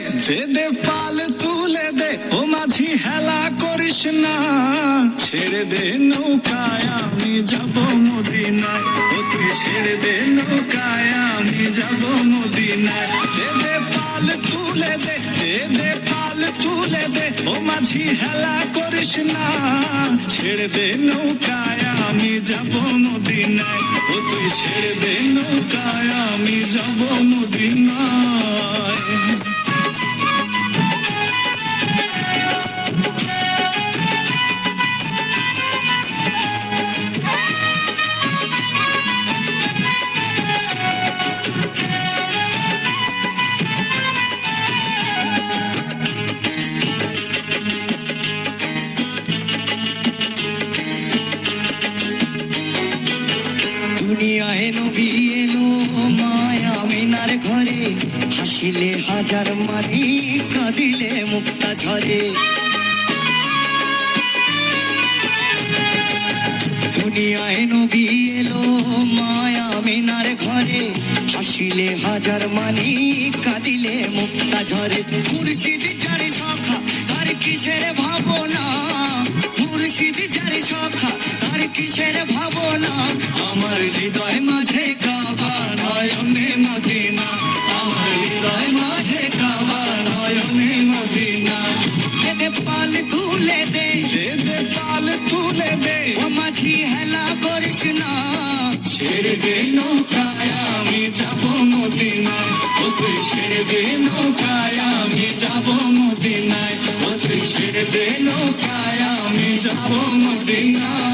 দে দে পাল তুলে দে। ও মাঝি, হেলা করিস না। ছেড়ে দে নৌকায়, আমি যাব মদিনায়। ও তুই ছেড়ে দে নৌকায়, আমি যাব মদিনায়। দে দে পাল তুলে দে দে দে পাল তুলে দে। ও মাঝি, হেলা করিস না। ছেড়ে দে নৌকায়, আমি যাব মদিনায়। ও তুই ছেড়ে দে নৌকায় দুনিয়ায় নবী এলো, মায়া মিনার ঘরে। হাসিলে হাজার মালি কাঁদিলে মুক্তা ঝরে। দুনিয়ায় নবী এলো, মায়া মিনার ঘরে। হাসিলে হাজার মানি কাঁদিলে মুক্তা ঝরে। মুর্শিদ যারে সখা, তার কিসের ভাবনা? মুর্শিদ যারে সখা কিসের ভাবনা? আমার হৃদয় মাঝে মদিনা। আমার হৃদয় মাঝে কাবা মদিনা। তুলে দে পাল তুলে মাঝি হেলা ছেড়ে দে নৌকায় আমি যাব তুই ছেড়ে দে নৌকায় আমি যাব মদিনায়। ছেড়ে দে নৌকায় আমি যাব মদিনায়।